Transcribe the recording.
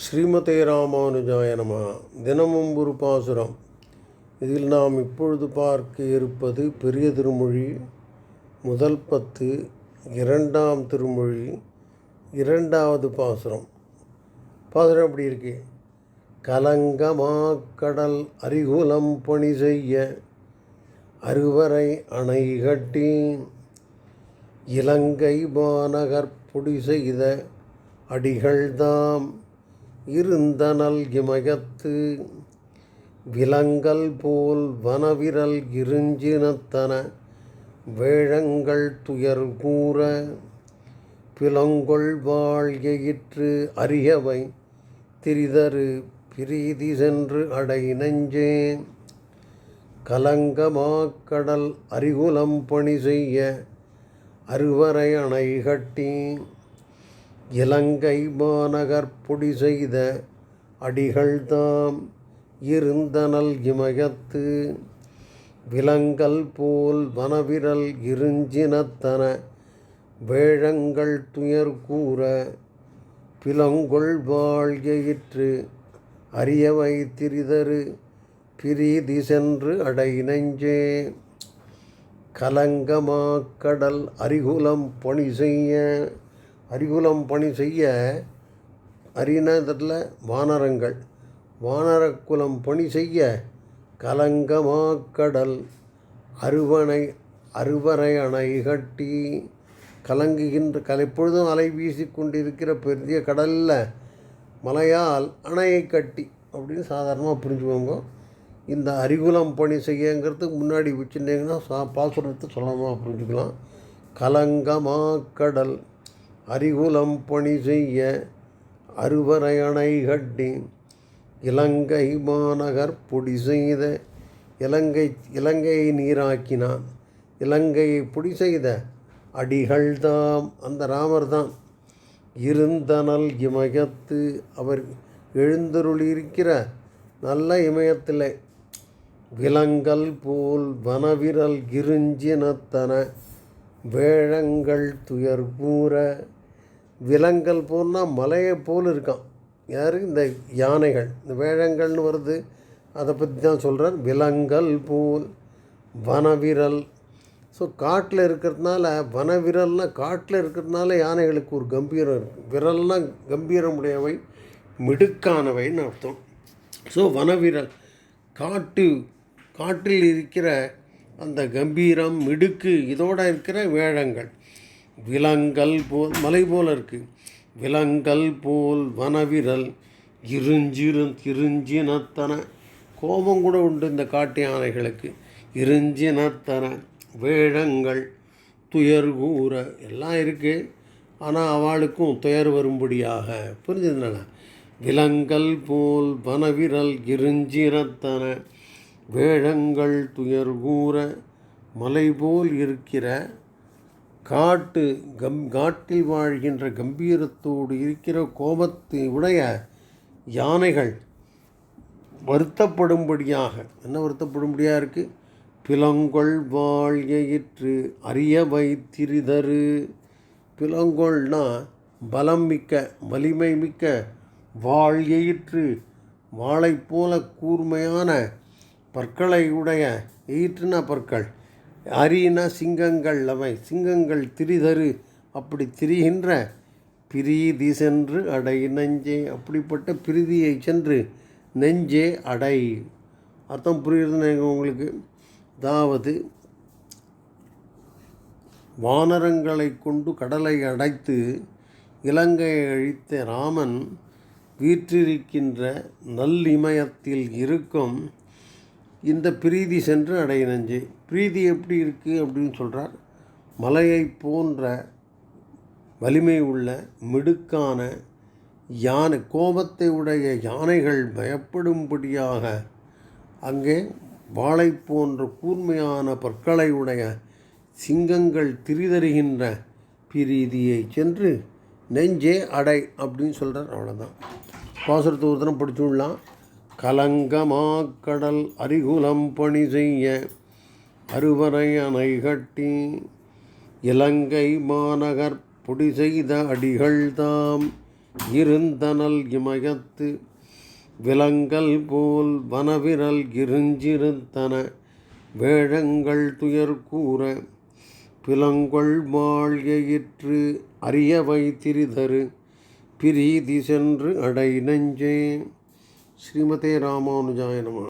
ஸ்ரீமதே ராமானுஜாய நம. தினமும் ஒரு பாசுரம். இதில் நாம் இப்பொழுது பார்க்க இருப்பது பெரிய திருமொழி முதல் பத்து இரண்டாம் திருமொழி இரண்டாவது பாசுரம். பாசுரம் எப்படி இருக்கு? கலங்கமாக்கடல் அரிகுலம் பணி செய்ய அருவரை அணை கட்டி இலங்கை மாநகர் பொடி செய்த அடிகள்தாம். இருந்தனல் இமயத்து விலங்கல் போல் வனவிரல் இருஞ்சினத்தன வேழங்கள் துயர் கூற பிலங்கொள் வாழ் எயிற்று அரியவை திரிதரு பிரீதி சென்று அடை நெஞ்சே. கலங்கமாக்கடல் அரிகுலம் பணி செய்ய அறுவரை அணை கட்டி இலங்கை மாநகர் பொடி செய்த அடிகள்தாம் இருந்தனல் இமயத்து. விலங்கல் போல் வனவிரல் இருஞ்சினத்தன வேழங்கள் துயர் கூற பிலங்கொள் வாழ்கையிற்று அரியவை திரிதரு பிரீதி சென்று அடை நெஞ்சே கலங்கமாக்கடல் அரிகுலம் பணி செய்ய அரிகுலம் பணி செய்ய அரினதில் வானரங்கள். வானரக்குலம் பணி செய்ய கலங்கமாக்கடல் அருவணை அறுவரை அணை கட்டி கலங்குகின்ற கலை எப்பொழுதும் அலை வீசி கொண்டிருக்கிற பெரிய கடலில் மலையால் அணையை கட்டி அப்படின்னு சாதாரணமாக புரிஞ்சுக்கோங்க. இந்த அரிகுலம் பணி செய்யங்கிறதுக்கு முன்னாடி வச்சுருந்தீங்கன்னா சா பாசுரத்தை சொல்லமாக புரிஞ்சுக்கலாம். கலங்கமாக்கடல் அரிகுலம் பணி செய்ய அறுவரையணை கட்டி இலங்கை மாநகர் பொடி செய்த இலங்கை இலங்கையை நீராக்கினான். இலங்கையை பொடி செய்த அடிகள்தாம் அந்த ராமர் தான். இருந்தனல் இமயத்து அவர் எழுந்தருளியிருக்கிற நல்ல இமயத்தில் விலங்கல் போல் வனவிரல் இருஞ்சினத்தன. வேழங்கள் துயர் கூற விலங்கல் போல்னா மலையை போல் இருக்கான் யார்? இந்த யானைகள். இந்த வேழங்கள்னு வருது அதை பற்றி தான் சொல்கிறார் விலங்கல் போல் வனவிரல். ஸோ காட்டில் இருக்கிறதுனால வனவிரல்னால் காட்டில் இருக்கிறதுனால யானைகளுக்கு ஒரு கம்பீரம் இருக்குது விரல்னா கம்பீரமுடையவை மிடுக்கானவைன்னு அர்த்தம். ஸோ வனவிரல் காட்டு காட்டில் இருக்கிற அந்த கம்பீரம் மிடுக்கு இதோடு இருக்கிற வேழங்கள். விலங்கல் போல் மலை போல் இருக்குது விலங்கல் போல் வனவிரல் இருஞ்சிரு இருஞ்சினத்தன கோபம் கூட உண்டு இந்த காட்டு யானைகளுக்கு. இருஞ்சினத்தன வேழங்கள் துயர் கூற எல்லாம் இருக்குது ஆனால் அவளுக்கும் துயர் வரும்படியாக. புரிஞ்சுதுனா விலங்கல் போல் வனவிரல் இருஞ்சினத்தன. வேழங்கள் துயர் கூற மலை போல் இருக்கிற காட்டு கம் காட்டில் வாழ்கின்ற கம்பீரத்தோடு இருக்கிற கோபத்தை உடைய யானைகள் வருத்தப்படும்படியாக என்ன வருத்தப்படும்படியாக இருக்குது பிலங்கொள் வாழ்யிற்று அரிய வைத்திரிதரு. பிலங்கொள்னா பலம் மிக்க வலிமை மிக்க வாழ்கையிற்று வாழைப்போல போல கூர்மையான பற்களை உடைய எயிற்றுனா பற்கள் அரினா சிங்கங்கள் அவை சிங்கங்கள் திரிதரு அப்படி திரிகின்ற பிரீதி சென்று அடை நெஞ்சே அப்படிப்பட்ட பிரீதியை சென்று நெஞ்சே அடை. அர்த்தம் புரியுதுன்னு உங்களுக்கு? அதாவது வானரங்களை கொண்டு கடலை அடைத்து இலங்கையை அழித்த ராமன் வீற்றிருக்கின்ற நல்லிமயத்தில் இருக்கும் இந்த பிரீதி சென்று அடைய நெஞ்சு பிரீதி எப்படி இருக்குது அப்படின்னு சொல்கிறார் மலையை போன்ற வலிமை உள்ள மிடுக்கான யானை கோபத்தை உடைய யானைகள் பயப்படும்படியாக அங்கே வாழை போன்ற கூர்மையான பற்களை உடைய சிங்கங்கள் திரிதருகின்ற பிரீதியை சென்று நெஞ்சே அடை அப்படின்னு சொல்கிறார் அவ்வளோதான் பாசுரத்தை ஒரு தினம் படிச்சுடலாம் கலங்கமாக்கடல் அரிகுலம் பணி செய்ய அறுவரை அணை கட்டி இலங்கை மாநகர் பொடி செய்த அடிகள்தாம் இருந்தனல் இமயத்து விலங்கல் போல் வனவிரல் இருஞ்சிருந்தன வேழங்கள் துயர் கூற பிலங்கொள் மாள் அறியவை அரியவை திரிதரு பிரீதி சென்று அடை நெஞ்சே ஸ்ரீமதே ராமானுஜாய நம